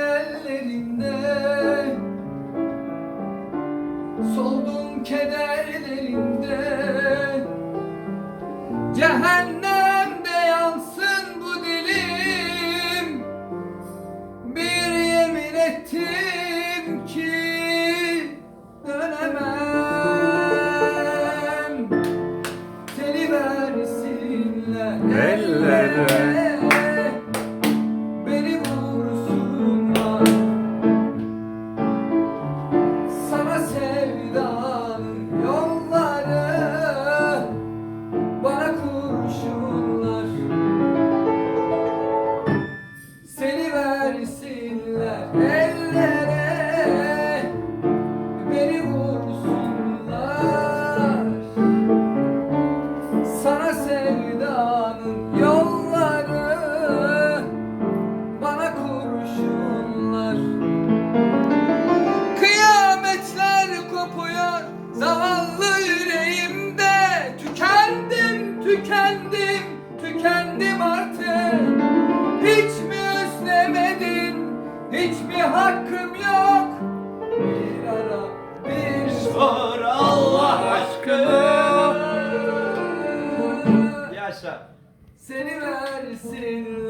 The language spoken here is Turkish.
ellerinde Soldum kederlerinde. Cehennemde yansın bu dilim. Bir yemin ettim ki Dönemem. Seni versinler. Ellere ellere. Beni vursunlar. Sana sevdanın yolları Bana kurşunlar. Kıyametler kopuyor zavallı yüreğimde. Tükendim, tükendim, tükendim artık. Hiç mi hiç mi hakkım yok. Bir ara, bir sor Allah aşkına. Yaşa. Seni versin